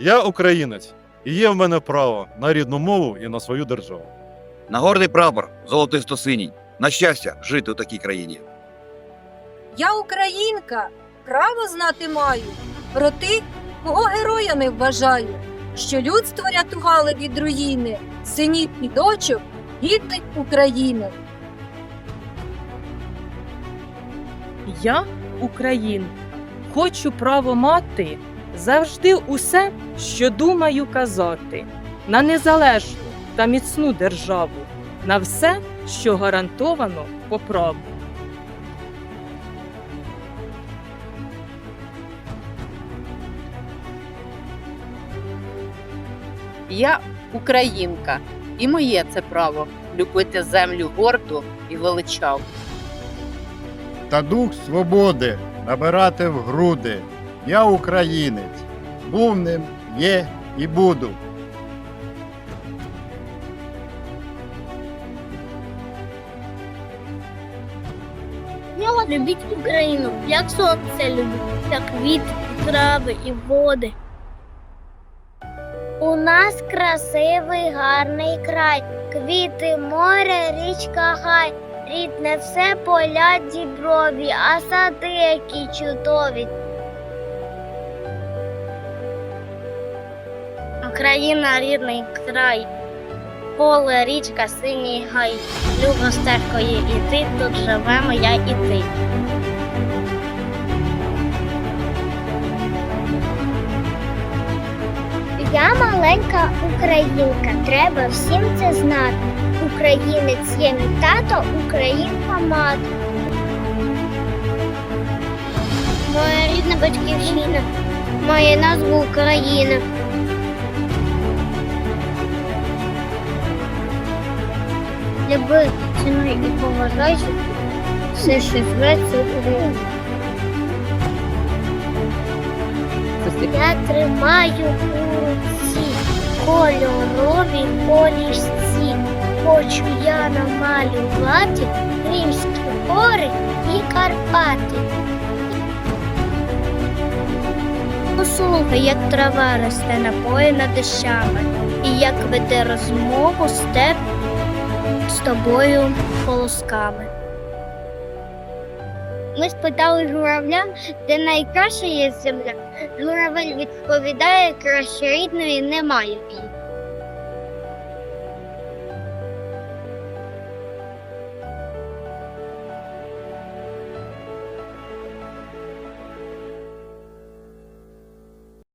Я українець, і є в мене право на рідну мову і на свою державу. На гордий прапор, золотисто-синій. На щастя, жити у такій країні. Я українка, право знати маю про тих, кого героями вважаю, що людство рятували від руїни, синів і дочок гідних України. Я Україн. Хочу право мати завжди усе, що думаю казати, на незалежну та міцну державу, на все, що гарантовано по праву. Я українка, і моє це право любити землю гордо і величав. та дух свободи набирати в груди. Я українець, був ним, є і буду. Любіть Україну, як сонце любить, як квіти, трави і води. У нас красивий гарний край, квіти, море, річка, гай, рідне все поля діброві, а сади які чудові. Україна рідний край, поле, річка, синій гай, любо стежкою іти, тут живемо я і ти. Я маленька українка, треба всім це знати. Українець є мій тато, українка мати. Моя рідна батьківщина має назву Україна. Люби, цінуй і поважай все, що зветься Україна. Я тримаю у руці кольорові олівці. Хочу я намалювати Кримські гори і Карпати. Послухай, як трава росте напоєна дощами, і як веде розмову степ з тобою колосками. Ми спитали журавля, де найкраща є земля. Журавель відповідає, краще рідної немає.